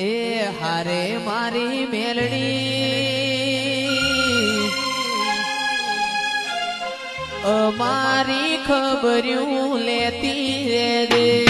એ હારે મારી મેલડી. અમારી ખબર્યું લેતી રે